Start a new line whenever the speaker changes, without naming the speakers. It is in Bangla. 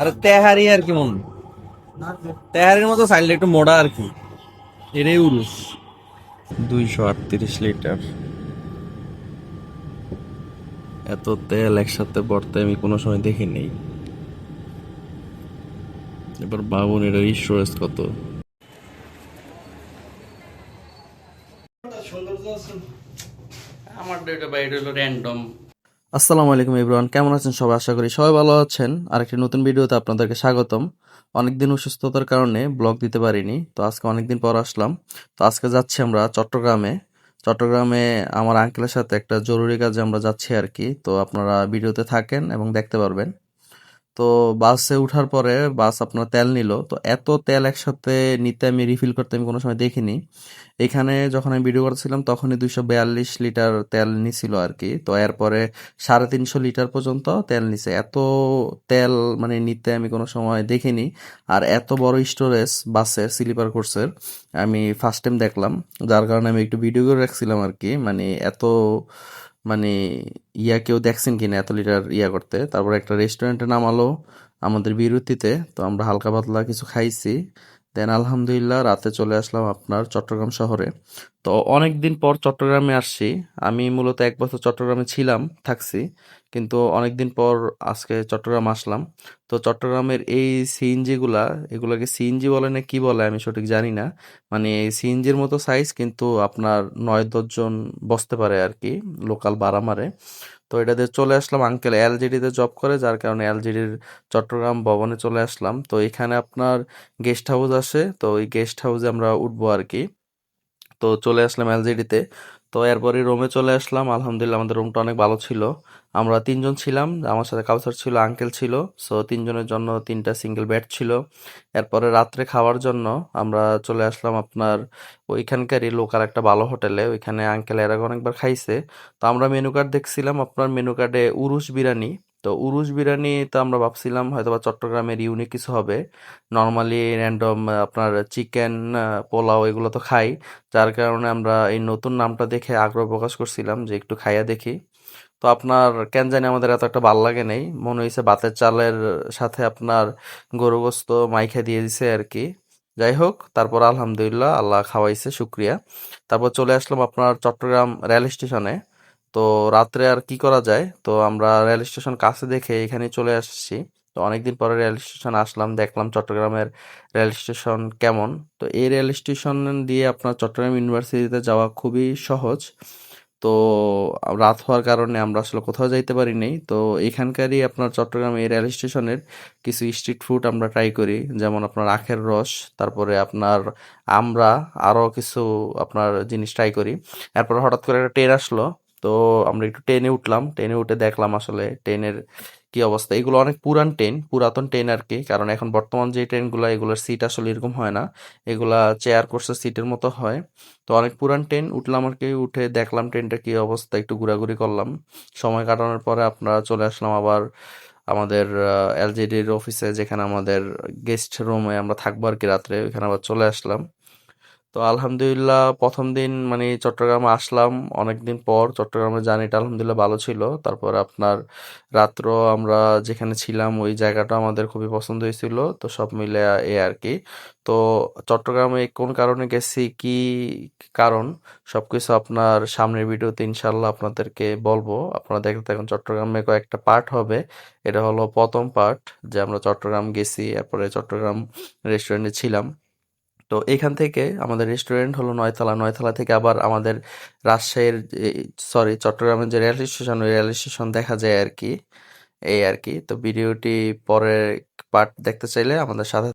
আরে তেহারি আর কি মন। তেহারির মতো সাইডটা একটু মোড়া আর কি। এটাই উরুস দুইশো আটত্রিশ লিটার। এত তেল একসাথে পড়তে আমি কোনো সময় দেখি নেই। এবার বাবুন এটার স্টোরেজ কত?
আমার ডেটা বাইরে হলো র্যান্ডম
আসসালামু আলাইকুম ইব্রান কেমন আছেন সবাই? আশা করি সবাই ভালো আছেন। আরেকটি নতুন ভিডিওতে আপনাদেরকে স্বাগতম। অনেকদিন অসুস্থতার কারণে ব্লগ দিতে পারিনি, তো আজকে অনেকদিন পর আসলাম। তো আজকে যাচ্ছি আমরা চট্টগ্রামে। চট্টগ্রামে আমার আঙ্কেলের সাথে একটা জরুরি কাজে আমরা যাচ্ছি আর কি, তো আপনারা ভিডিওতে থাকেন এবং দেখতে পারবেন। তো বাসে উঠার পরে বাস আপনার তেল নিল। তো এত তেল একসাথে নিতে আমি রিফিল করতে আমি কোনো সময় দেখিনি। এখানে যখন আমি ভিডিও করছিলাম, তখনই দুইশো বিয়াল্লিশ লিটার তেল নিছিল আর কি তো এরপরে সাড়ে তিনশো লিটার পর্যন্ত তেল নিছে। এত তেল মানে নিতে আমি কোনো সময় দেখিনি। আর এত বড় স্টোরেজ বাসের স্লিপার কোর্সের আমি ফার্স্ট টাইম দেখলাম। যার কারণে আমি একটু ভিডিও করে রাখছিলাম আর কি মানে এত মানে ইয়া কেউ দেখছেন কিনা এত লিটার ইয়া করতে? তারপর একটা রেস্টুরেন্টে নামালো আমাদের বিরতিতে, তো আমরা হালকা পাতলা কিছু খাইছি। দেন আলহামদুলিল্লাহ, রাতে চলে আসলাম আপনার চট্টগ্রাম শহরে। তো অনেক দিন পর চট্টগ্রামে আসছি। আমি মূলত এক বছর চট্টগ্রামে ছিলাম, থাকছি। কিন্তু অনেক দিন পর আজকে চট্টগ্রাম আসলাম। তো চট্টগ্রামের এই সিএনজি গুলা, এগুলোকে সিএনজি বলে না কি বলে আমি সঠিক জানি না। মানে এই সিএনজির মতো সাইজ কিন্তু আপনার নয় দশজন বসতে পারে আর কি লোকাল ভাড়া মারে তো এটাতে চলে আসলাম আঙ্কেল এলজিডিতে জব করে, যার কারণে এলজিডির চট্টগ্রাম ভবনে চলে আসলাম। তো এখানে আপনার গেস্ট হাউস আসে, তো ওই গেস্ট হাউসে আমরা উঠবো আর কি। তো চলে আসলাম এলজিডিতে তো। এরপরে রোমে চলে আসলাম, আলহামদুলিল্লাহ আমাদের রুমটা অনেক ভালো ছিল। আমরা তিনজন ছিলাম, আমার সাথে কাউসার ছিল আঙ্কেল ছিল। সো তিনজনের জন্য তিনটা সিঙ্গেল বেড ছিল। এরপরে রাত্রে খাওয়ার জন্য আমরা চলে আসলাম আপনার ওইখানকারই লোকাল একটা ভালো হোটেলে ওইখানে আঙ্কেল এর আগে অনেকবার খাইছে। তো আমরা মেনু কার্ড দেখছিলাম, আপনার মেনু কার্ডে উরুস বিরিয়ানি। তো উরুস বিরিয়ানি তো আমরা ভাবছিলাম হয়তো বা চট্টগ্রামের ইউনিক কিছু হবে। নর্মালি র্যান্ডম আপনার চিকেন পোলাও এগুলো তো খাই। যার কারণে আমরা এই নতুন নামটা দেখে আগ্রহ প্রকাশ করছিলাম যে একটু খাইয়া দেখি। তো আপনার কেন জানি আমাদের এত একটা ভালো লাগে নেই। মনে হয়েছে বাতের চালের সাথে আপনার গরু গোস্ত মাইখা দিয়ে দিছে আর কি যাই হোক, তারপর আলহামদুলিল্লাহ আল্লাহ খাওয়াইছে, শুক্রিয়া। তারপর চলে আসলাম আপনার চট্টগ্রাম রেল স্টেশনে। তো রাত্রে আর কি করা যায়? তো আমরা রেল স্টেশন কাছে দেখে এখানে চলে আসছি। তো অনেকদিন পরে রেল স্টেশন আসলাম, দেখলাম চট্টগ্রামের রেল স্টেশন কেমন। তো এই রেল স্টেশন দিয়ে আপনার চট্টগ্রাম ইউনিভার্সিটিতে যাওয়া খুবই সহজ। তো রাত হওয়ার কারণে আমরা আসলে কোথাও যাইতে পারি পারিনি তো এখানকারই আপনার চট্টগ্রাম এই রেল স্টেশনের কিছু স্ট্রিট ফুড আমরা ট্রাই করি। যেমন আপনার আখের রস, তারপরে আপনার আমরা আরও কিছু আপনার জিনিস ট্রাই করি। এরপর হঠাৎ করে একটা ট্রেন আসলো। তো আমরা একটু ট্রেনে উঠলাম। ট্রেনে উঠে দেখলাম আসলে ট্রেনের কি অবস্থা। এগুলো অনেক পুরান ট্রেন পুরাতন ট্রেন আর কি। কারণ এখন বর্তমান যে ট্রেনগুলো এগুলোর সিট আসলে এরকম হয় না। এগুলা চেয়ার কোর্সের সিটের মতো হয়। তো অনেক পুরান ট্রেন উঠলাম আর কি, উঠে দেখলাম ট্রেনটা কি অবস্থা। একটু ঘোরাঘুরি করলাম। সময় কাটানোর পরে আপনারা চলে আসলাম আবার আমাদের এলজিডির অফিসে যেখানে আমাদের গেস্ট রুমে আমরা থাকব আর কি রাত্রে। ওইখানে আবার চলে আসলাম। তো আলহামদুলিল্লাহ প্রথম দিন মানে চট্টগ্রামে আসলাম, অনেকদিন পর চট্টগ্রামের জার্নিটা আলহামদুলিল্লাহ ভালো ছিল। তারপর আপনার রাত্র আমরা যেখানে ছিলাম ওই জায়গাটা আমাদের খুবই পছন্দ হয়েছিল, তো সব মিলে এ আর কি। তো চট্টগ্রামে কোন কারণে গেছি, কি কারণ, সবকিছু আপনার সামনের ভিডিওতে ইনশাল্লাহ আপনাদেরকে বলব। আপনারা দেখতে থাকুন, চট্টগ্রামে কয়েকটা পার্ট হবে। এটা হলো প্রথম পার্ট যে আমরা চট্টগ্রাম গেছি, এরপরে চট্টগ্রাম রেস্টুরেন্টে ছিলাম। তো এখান থেকে আমাদের রেস্টুরেন্ট হলো নয়তলা। নয়তলা থেকে আবার আমাদের রাজশাহীর সরি চট্টগ্রামের যে রেল স্টেশন ওই রেল স্টেশন দেখা যায় আর কি। এই আর কি। তো ভিডিওটি পরের পার্ট দেখতে চাইলে আমাদের সাথে